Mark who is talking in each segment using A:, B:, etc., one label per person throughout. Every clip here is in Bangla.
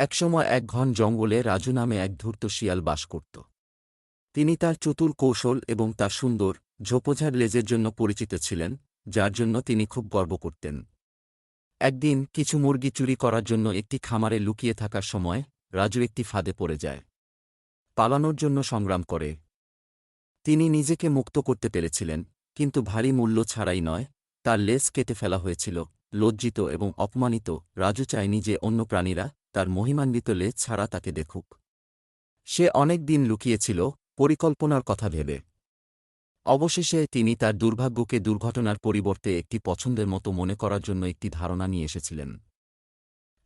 A: একসময় এক ঘন জঙ্গলে রাজু নামে এক ধূর্ত শিয়াল বাস করত। তিনি তার চতুর কৌশল এবং তার সুন্দর, ঝোপোঝাড় লেজের জন্য পরিচিত ছিলেন, যার জন্য তিনি খুব গর্ব করতেন। একদিন কিছু মুরগি চুরি করার জন্য একটি খামারে লুকিয়ে থাকার সময় রাজু একটি ফাঁদে পড়ে যায়। পালানোর জন্য সংগ্রাম করে। তিনি নিজেকে মুক্ত করতে পেরেছিলেন, কিন্তু ভারী মূল্য ছাড়াই নয়, তার লেজ কেটে ফেলা হয়েছিল, লজ্জিত এবং অপমানিত, রাজু চায়নি যে অন্য প্রাণীরা তার মহিমান্বিত লেজ ছাড়া তাকে দেখুক। সে অনেক দিন লুকিয়েছিল, পরিকল্পনার কথা ভেবে। অবশেষে তিনি তার দুর্ভাগ্যকে দুর্ঘটনার পরিবর্তে একটি পছন্দের মতো মনে করার জন্য একটি ধারণা নিয়ে এসেছিলেন।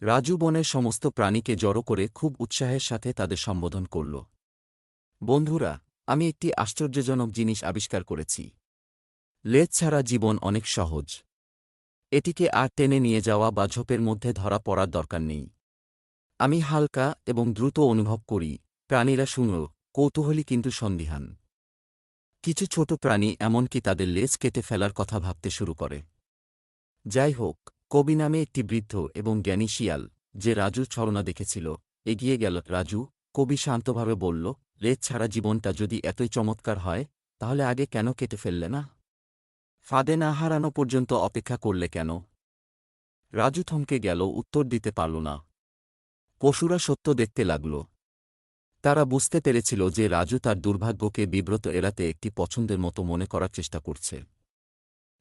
A: রাজু বনের সমস্ত প্রাণীকে জড়ো করে খুব উৎসাহের সাথে তাদের সম্বোধন করল। বন্ধুরা, আমি একটি আশ্চর্যজনক জিনিস আবিষ্কার করেছি। লেজ ছাড়া জীবন অনেক সহজ। এটিকে আর টেনে নিয়ে যাওয়া বা ঝোপের মধ্যে ধরা পড়ার দরকার নেই। আমি হালকা এবং দ্রুত অনুভব করি। প্রাণীরা শুনল কৌতূহলী কিন্তু সন্দিহান। কিছু ছোট প্রাণী এমনকি তাদের লেজ কেটে ফেলার কথা ভাবতে শুরু করে। যাই হোক, কবি নামে একটি বৃদ্ধ এবং জ্ঞানী শিয়াল, যে রাজুর ছলনা দেখেছিল, এগিয়ে গেল। রাজু, কবি শান্তভাবে বলল, লেজ ছাড়া জীবনটা যদি এতই চমৎকার হয়, তাহলে আগে কেন কেটে ফেললে না? ফাঁদে না হারানো পর্যন্ত অপেক্ষা করলে কেন? রাজু থমকে গেল, উত্তর দিতে পারল না। পশুরা সত্য দেখতে লাগল। তারা বুঝতে পেরেছিল যে রাজু তার দুর্ভাগ্যকে বিব্রত এড়াতে একটি পছন্দের মতো মনে করার চেষ্টা করছে।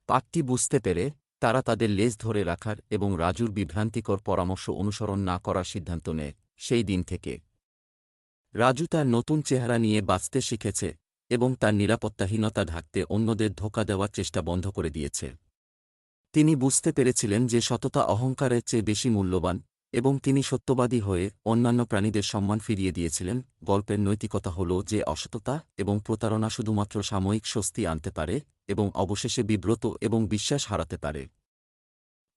A: পাকটি বুঝতে পেরে তারা তাদের লেজ ধরে রাখার এবং রাজুর বিভ্রান্তিকর পরামর্শ অনুসরণ না করার সিদ্ধান্ত নেয় সেই দিন থেকে। রাজু তার নতুন চেহারা নিয়ে বাঁচতে শিখেছে এবং তার নিরাপত্তাহীনতা ঢাকতে অন্যদের ধোকা দেওয়ার চেষ্টা বন্ধ করে দিয়েছে। তিনি বুঝতে পেরেছিলেন যে সততা অহংকারের চেয়ে বেশি মূল্যবান এবং তিনি সত্যবাদী হয়ে অন্যান্য প্রাণীদের সম্মান ফিরিয়ে দিয়েছিলেন। গল্পের নৈতিকতা হল যে অসততা এবং প্রতারণা শুধুমাত্র সাময়িক স্বস্তি আনতে পারে এবং অবশেষে বিব্রত এবং বিশ্বাস হারাতে পারে।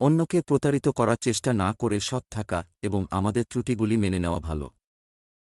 A: অন্যকে প্রতারিত করার চেষ্টা না করে সৎ থাকা এবং আমাদের ত্রুটিগুলি মেনে নেওয়া ভালো।